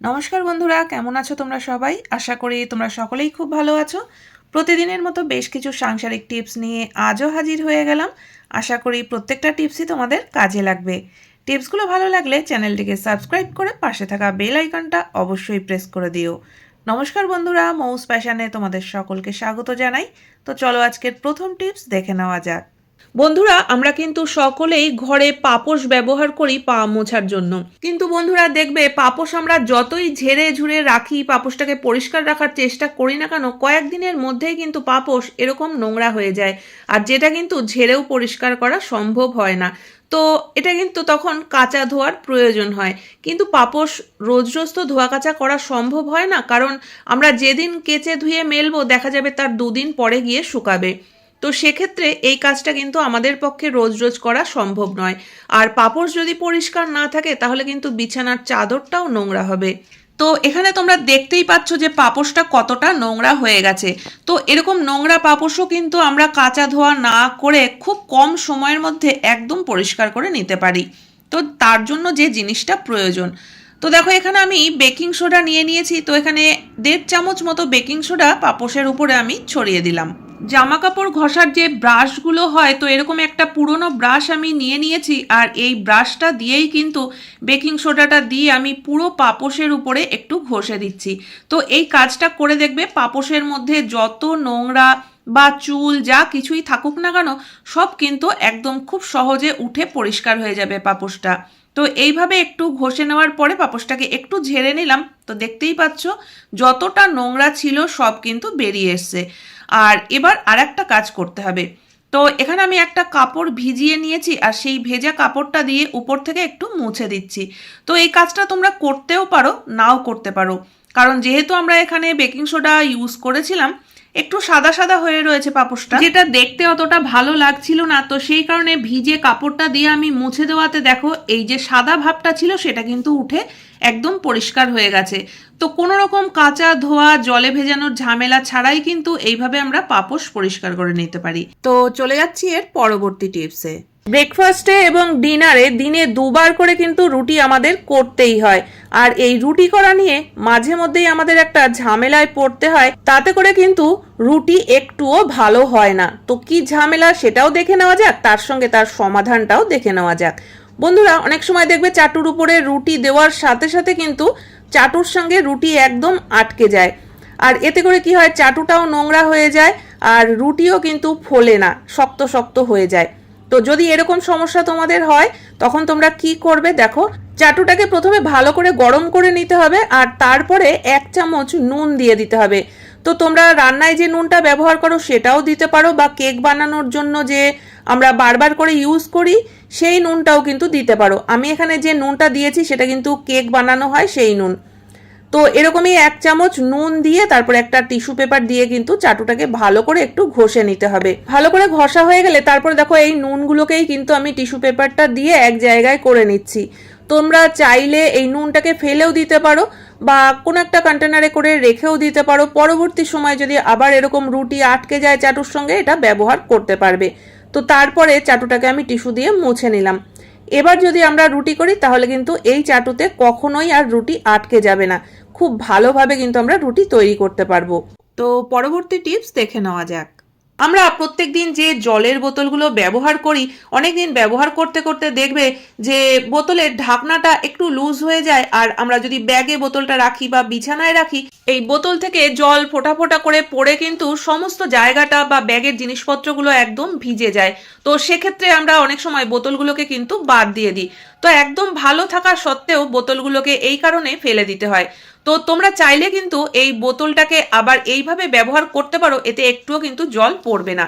নমস্কার বন্ধুরা, কেমন আছো তোমরা সবাই? আশা করি তোমরা সকলেই খুব ভালো আছো। প্রতিদিনের মতো বেশ কিছু সাংসারিক টিপস নিয়ে আজও হাজির হয়ে গেলাম। আশা করি প্রত্যেকটা টিপসই তোমাদের কাজে লাগবে। টিপসগুলো ভালো লাগলে চ্যানেলটিকে সাবস্ক্রাইব করে পাশে থাকা বেল আইকনটা অবশ্যই প্রেস করে দিও। নমস্কার বন্ধুরা, মৌস প্যাশানে তোমাদের সকলকে স্বাগত জানাই। তো চলো আজকের প্রথম টিপস দেখে নেওয়া যাক। বন্ধুরা, আমরা কিন্তু সকলেই ঘরে পাপোশ ব্যবহার করি পা মোছার জন্য। কিন্তু বন্ধুরা, দেখবে পাপোশ আমরা যতই ঝেড়ে ঝুড়ে রাখি, পাপোশটাকে পরিষ্কার রাখার চেষ্টা করি না কেন, কয়েকদিনের মধ্যেই কিন্তু পাপোশ এরকম নোংরা হয়ে যায়। আর যেটা কিন্তু ঝেড়েও পরিষ্কার করা সম্ভব হয় না। তো এটা কিন্তু তখন কাঁচা ধোয়ার প্রয়োজন হয়। কিন্তু পাপোশ রোজ রোজ তো ধোয়া কাচা করা সম্ভব হয় না, কারণ আমরা যেদিন কেচে ধুয়ে মেলবো, দেখা যাবে তার দুদিন পরে গিয়ে শুকাবে। তো সেক্ষেত্রে এই কাজটা কিন্তু আমাদের পক্ষে রোজ রোজ করা সম্ভব নয়। আর পাপড় যদি পরিষ্কার না থাকে, তাহলে কিন্তু বিছানার চাদরটাও নোংরা হবে। তো এখানে তোমরা দেখতেই পাচ্ছ যে পাপোশটা কতটা নোংরা হয়ে গেছে। তো এরকম নোংরা পাপোশও কিন্তু আমরা কাঁচা ধোয়া না করে খুব কম সময়ের মধ্যে একদম পরিষ্কার করে নিতে পারি। তো তার জন্য যে জিনিসটা প্রয়োজন। তো দেখো, এখানে আমি বেকিং সোডা নিয়ে নিয়েছি। তো এখানে দেড় চামচ মতো বেকিং সোডা পাপোশের উপরে আমি ছড়িয়ে দিলাম। জামা কাপড় ঘষার যে ব্রাশগুলো হয়, তো এরকম একটা পুরনো ব্রাশ আমি নিয়ে নিয়েছি আর এই ব্রাশটা দিয়েই কিন্তু বেকিং সোডাটা দিয়ে আমি পুরো পাপোশের উপরে একটু ঘষে দিচ্ছি। তো এই কাজটা করে দেখবে পাপোশের মধ্যে যত নোংরা বা চুল যা কিছুই থাকুক না কেন, সব কিন্তু একদম খুব সহজে উঠে পরিষ্কার হয়ে যাবে পাপোশটা। তো এইভাবে একটু ঘষে নেওয়ার পরে পাপোশটাকে একটু ঝেড়ে নিলাম। তো দেখতেই পাচ্ছ, যতটা নোংরা ছিল সব কিন্তু বেরিয়ে এসছে। আর এবার আর একটা কাজ করতে হবে। তো এখানে আমি একটা কাপড় ভিজিয়ে নিয়েছি আর সেই ভেজা কাপড়টা দিয়ে উপর থেকে একটু মুছে দিচ্ছি। তো এই কাজটা তোমরা করতেও পারো, নাও করতে পারো। কারণ যেহেতু আমরা এখানে বেকিং সোডা ইউজ করেছিলাম একটু সাদা সাদা হয়ে রয়েছে পাপোশটা। যেটা দেখতে অতটা ভালো লাগছিল না তো সেই কারণে ভিজে কাপড়টা দিয়ে আমি মুছে দেওয়াতে দেখো এই যে সাদা ভাবটা ছিল সেটা কিন্তু উঠে একদম পরিষ্কার হয়ে গেছে। তো কোনো রকম কাঁচা ধোয়া জলে ভেজানোর ঝামেলা ছাড়াই কিন্তু এইভাবে আমরা পাপোশ পরিষ্কার করে নিতে পারি। তো চলে যাচ্ছি এর পরবর্তী টিপসে। ব্রেকফাস্টে এবং ডিনারে দিনে দুবার করে কিন্তু রুটি আমাদের করতেই হয়। আর এই রুটি করা নিয়ে মাঝে মধ্যেই আমাদের একটা ঝামেলায় পড়তে হয়, তাতে করে কিন্তু রুটি একটুও ভালো হয় না। তো কি ঝামেলা সেটাও দেখে নেওয়া যাক, তার সঙ্গে তার সমাধানটাও দেখে নেওয়া যাক। বন্ধুরা, অনেক সময় দেখবে চাটুর উপরে রুটি দেওয়ার সাথে সাথে কিন্তু চাটুর সঙ্গে রুটি একদম আটকে যায়। আর এতে করে কি হয়, চাটুটাও নোংরা হয়ে যায় আর রুটিও কিন্তু ফোলে না, শক্ত শক্ত হয়ে যায়। তো যদি এরকম সমস্যা তোমাদের হয়, তখন তোমরা কি করবে দেখো, চাটুটাকে প্রথমে ভালো করে গরম করে নিতে হবে আর তারপরে এক চামচ নুন দিয়ে দিতে হবে। তো তোমরা রান্নায় যে নুনটা ব্যবহার করো সেটাও দিতে পারো বা কেক বানানোর জন্য যে আমরা বারবার করে ইউজ করি, সেই নুনটাও কিন্তু দিতে পারো। আমি এখানে যে নুনটা দিয়েছি সেটা কিন্তু কেক বানানো হয় সেই নুন। তো এরকমই এক চামচ নুন দিয়ে তারপর একটা টিস্যু পেপার দিয়ে কিন্তু চাটুটাকে ভালো করে একটু ঘষে নিতে হবে। ভালো করে ঘষা হয়ে গেলে তারপরে দেখো এই নুনগুলোকেই কিন্তু আমি টিস্যু পেপারটা দিয়ে এক জায়গায় করে নিচ্ছি। তোমরা চাইলে এই নুনটাকে ফেলেও দিতে পারো বা কোনো একটা কন্টেনারে করে রেখেও দিতে পারো। পরবর্তী সময় যদি আবার এরকম রুটি আটকে যায় চাটুর সঙ্গে, এটা ব্যবহার করতে পারবে। তো তারপরে চাটুটাকে আমি টিস্যু দিয়ে মুছে নিলাম। এবার যদি আমরা রুটি করি, তাহলে কিন্তু এই চাটুতে কখনোই আর রুটি আটকে যাবে না। খুব ভালোভাবে কিন্তু আমরা রুটি তৈরি করতে পারব। তো পরবর্তী টিপস দেখে নেওয়া যাক। আমরা প্রত্যেক দিন যে জলের বোতলগুলো ব্যবহার করি অনেক দিন ব্যবহার করতে করতে দেখবে যে বোতলের ঢাকনাটা একটু লুজ হয়ে যায় আর আমরা যদি ব্যাগে বোতলটা রাখি বা বিছানায় রাখি, এই বোতল থেকে জল ফোটা ফোটা করে পড়ে কিন্তু সমস্ত জায়গাটা বা ব্যাগের জিনিসপত্রগুলো একদম ভিজে যায়। তো সেক্ষেত্রে আমরা অনেক সময় বোতলগুলোকে কিন্তু বাদ দিয়ে দিই। তো একদম ভালো থাকা সত্ত্বেও বোতলগুলোকে এই কারণে ফেলে দিতে হয়। তো তোমরা চাইলে কিন্তু এই বোতলটাকে আবার এইভাবে ব্যবহার করতে পারো, এতে একটুও কিন্তু জল পড়বে না।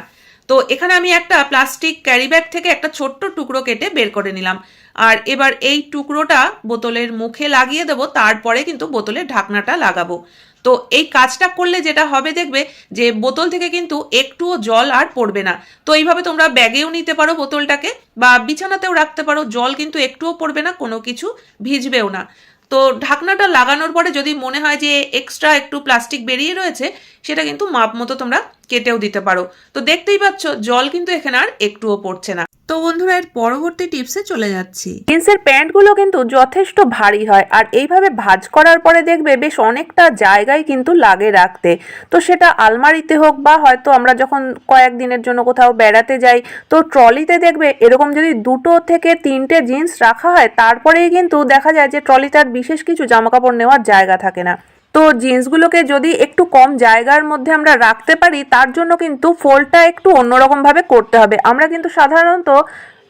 তো এখানে আমি একটা প্লাস্টিক ক্যারি ব্যাগ থেকে একটা ছোট্ট টুকরো কেটে বের করে নিলাম। আর এবার এই টুকরোটা বোতলের মুখে লাগিয়ে দেবো, তারপরে কিন্তু বোতলের ঢাকনাটা লাগাবো। তো এই কাজটা করলে যেটা হবে দেখবে যে বোতল থেকে কিন্তু একটুও জল আর পড়বে না। তো এইভাবে তোমরা ব্যাগেও নিতে পারো বোতলটাকে, বা বিছানাতেও রাখতে পারো, জল কিন্তু একটুও পড়বে না, কোনো কিছু ভিজবেও না। তো ঢাকনাটা লাগানোর পরে যদি মনে হয় যে এক্সট্রা একটু প্লাস্টিক বেরিয়ে রয়েছে, সেটা কিন্তু মাপ মতো তোমরা কেটেও দিতে পারো। তো দেখতেই পাচ্ছ, জল কিন্তু এখানে আর একটুও পড়ছে না। তো বন্ধুরা, এর পরবর্তী টিপসে চলে যাচ্ছি। জিন্সের প্যান্টগুলো কিন্তু যথেষ্ট ভারী হয় আর এইভাবে ভাজ করার পরে দেখবে বেশ অনেকটা জায়গায় কিন্তু লাগে রাখতে। তো সেটা আলমারিতে হোক বা হয়তো আমরা যখন কয়েকদিনের জন্য কোথাও বেড়াতে যাই, তো ট্রলিতে দেখবে এরকম যদি দুটো থেকে তিনটে জিন্স রাখা হয়, তারপরেই কিন্তু দেখা যায় যে ট্রলিতে আর বিশেষ কিছু জামাকাপড় নেওয়ার জায়গা থাকে না। তো জিন্সগুলোকে যদি একটু কম জায়গার মধ্যে আমরা রাখতে পারি, তার জন্য কিন্তু ফোল্ডটা একটু অন্যরকমভাবে করতে হবে। আমরা কিন্তু সাধারণত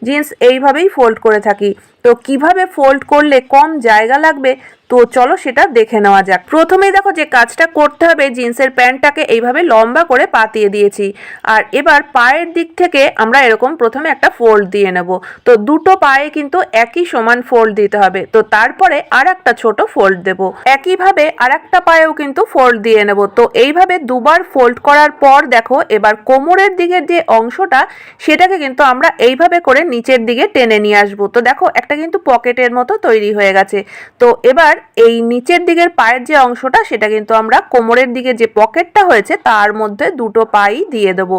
জিন্স এইভাবেই ফোল্ড করে থাকি। তো কীভাবে ফোল্ড করলে কম জায়গা লাগবে? তো চলো সেটা দেখে নেওয়া যাক। প্রথমেই দেখো যে কাজটা করতে হবে, জিন্সের প্যান্টটাকে এইভাবে লম্বা করে পাতিয়ে দিয়েছি। আর এবার পায়ের দিক থেকে আমরা এরকম প্রথমে একটা ফোল্ড দিয়ে নেব। তো দুটো পায়ে কিন্তু একই সমান ফোল্ড দিতে হবে। তো তারপরে আর একটা ছোট ফোল্ড দেব। একইভাবে আর একটা পায়েও কিন্তু ফোল্ড দিয়ে নেব। তো এইভাবে দুবার ফোল্ড করার পর দেখো, এবার কোমরের দিকের যে অংশটা, সেটাকে কিন্তু আমরা এইভাবে করে নিচের দিকে টেনে নিয়ে আসব। তো দেখো, একটা কিন্তু পকেটের মতো তৈরি হয়ে গেছে। তো এবার এই নিচের দিকের পায়ের যে অংশটা, সেটা কিন্তু আমরা কোমরের দিকে যে পকেটটা হয়েছে, তার মধ্যে দুটো পাই দিয়ে দেবো।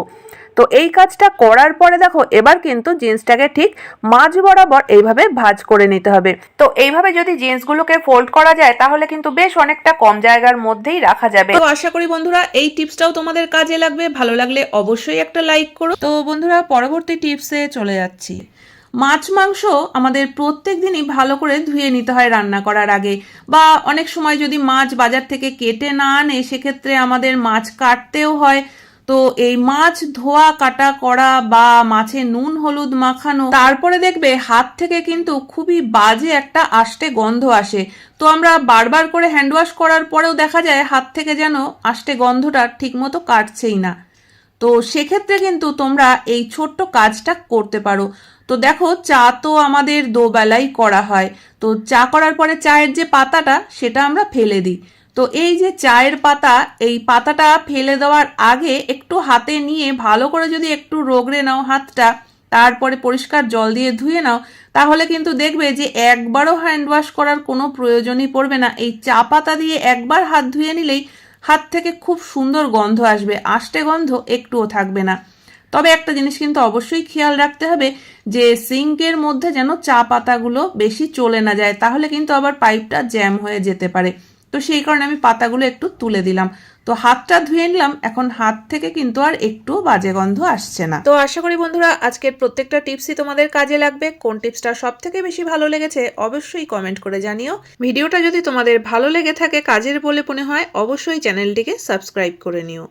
তো এই কাজটা করার পরে দেখো, এবার কিন্তু জিন্সটাকে ঠিক মাঝ বরাবর এইভাবে ভাঁজ করে নিতে হবে। তো এইভাবে যদি জিন্সগুলোকে ফোল্ড করা যায়, তাহলে কিন্তু বেশ অনেকটা কম জায়গার মধ্যেই রাখা যাবে। তো আশা করি বন্ধুরা, এই টিপসটাও তোমাদের কাজে লাগবে। ভালো লাগলে অবশ্যই একটা লাইক করো। তো বন্ধুরা, পরবর্তী টিপসে চলে যাচ্ছি। মাছ, মাংস আমাদের প্রত্যেক দিনই ভালো করে ধুয়ে নিতে হয় রান্না করার আগে। বা অনেক সময় যদি মাছ বাজার থেকে কেটে না আনে, সেক্ষেত্রে আমাদের মাছ কাটতেও হয়। তো এই মাছ ধোয়া, কাটা করা বা মাছে নুন, হলুদ মাখানো, তারপরে দেখবে হাত থেকে কিন্তু খুবই বাজে একটা আষ্টে গন্ধ আসে। তো আমরা বারবার করে হ্যান্ড ওয়াশ করার পরেও দেখা যায় হাত থেকে যেন আষ্টে গন্ধটা ঠিকমতো কাটছেই না। তো সেক্ষেত্রে কিন্তু তোমরা এই ছোট্ট কাজটা করতে পারো। তো দেখো, চা তো আমাদের দোবেলাই করা হয়। তো চা করার পরে চায়ের যে পাতাটা, সেটা আমরা ফেলে দিই। তো এই যে চায়ের পাতা, এই পাতাটা ফেলে দেওয়ার আগে একটু হাতে নিয়ে ভালো করে যদি একটু রোগড়ে নাও হাতটা, তারপরে পরিষ্কার জল দিয়ে ধুয়ে নাও, তাহলে কিন্তু দেখবে যে একবারও হ্যান্ড ওয়াশ করার কোনো প্রয়োজনই পড়বে না। এই চা পাতা দিয়ে একবার হাত ধুয়ে নিলেই হাত থেকে খুব সুন্দর গন্ধ আসবে। আষ্টে গন্ধ একটুও থাকবে না। তবে একটা জিনিস কিন্তু অবশ্যই খেয়াল রাখতে হবে যে সিঙ্কের মধ্যে যেন চা পাতাগুলো বেশি চলে না যায়, তাহলে কিন্তু আবার পাইপটা জ্যাম হয়ে যেতে পারে। তো সেই কারণে আমি পাতাগুলো একটু তুলে দিলাম। তো হাতটা ধুয়ে নিলাম, এখন হাত থেকে কিন্তু আর একটু বাজে গন্ধ আসছে না। তো আশা করি বন্ধুরা, আজকের প্রত্যেকটা টিপসই তোমাদের কাজে লাগবে। কোন টিপসটা সব থেকে বেশি ভালো লেগেছে অবশ্যই কমেন্ট করে জানিও। ভিডিওটা যদি তোমাদের ভালো লেগে থাকে, কাজের বলে মনে হয়, অবশ্যই চ্যানেলটিকে সাবস্ক্রাইব করে নিও।